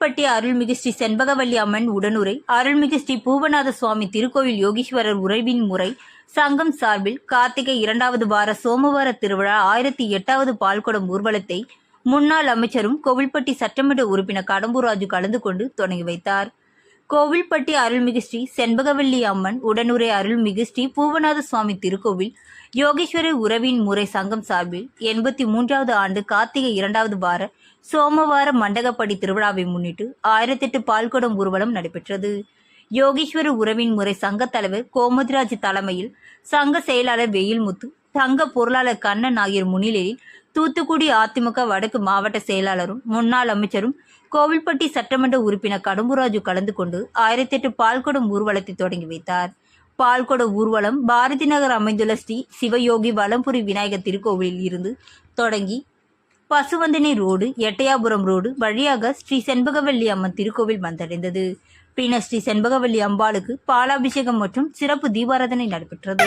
அருள்மிகு ஸ்ரீ செண்பகவல்லி அம்மன் உடனுரை அருள்மிகு ஸ்ரீ பூவநாத சுவாமி திருக்கோவில் யோகீஸ்வரர் உறைவின் முறை சங்கம் சார்பில் கார்த்திகை இரண்டாவது வார சோமவார திருவிழா ஆயிரத்தி எட்டாவது பால்குடம் ஊர்வலத்தை முன்னாள் அமைச்சரும் கோவில்பட்டி சட்டமன்ற உறுப்பினர் கடம்பூர் ராஜு கலந்து கொண்டு தொடங்கி வைத்தார். கோவில்பட்டி அருள்மிகு ஸ்ரீ செண்பகவல்லி அம்மன் உடனுரை அருள்மிகு ஸ்ரீ பூவநாத சுவாமி திருக்கோவில் யோகேஸ்வர உறவின் முறை சங்கம் சார்பில் எண்பத்தி மூன்றாவது ஆண்டு கார்த்திகை இரண்டாவது வார சோமவார மண்டகப்படி திருவிழாவை முன்னிட்டு ஆயிரத்தெட்டு பால்குடம் ஊர்வலம் நடைபெற்றது. யோகேஸ்வர உறவின் முறை சங்கத் தலைவர் கோமதிராஜ் தலைமையில் சங்க செயலாளர் வெயில்முத்து சங்க பொருளாளர் கண்ணன் ஆகியோர் முன்னிலையில் தூத்துக்குடி அதிமுக வடக்கு மாவட்ட செயலாளரும் முன்னாள் அமைச்சரும் கோவில்பட்டி சட்டமன்ற உறுப்பினர் கடம்புராஜு கலந்து கொண்டு ஆயிரத்தி எட்டு பால்குடம் ஊர்வலத்தை தொடங்கி வைத்தார். பால்குட ஊர்வலம் பாரதி நகர் அமைந்துள்ள ஸ்ரீ சிவயோகி வலம்புரி விநாயகர் திருக்கோவிலில் இருந்து தொடங்கி பசுவந்தனை ரோடு எட்டையாபுரம் ரோடு வழியாக ஸ்ரீ செண்பகவல்லி அம்மன் திருக்கோவில் வந்தடைந்தது. பின்னர் ஸ்ரீ செண்பகவல்லி அம்பாளுக்கு பாலாபிஷேகம் மற்றும் சிறப்பு தீபாராதனை நடைபெற்றது.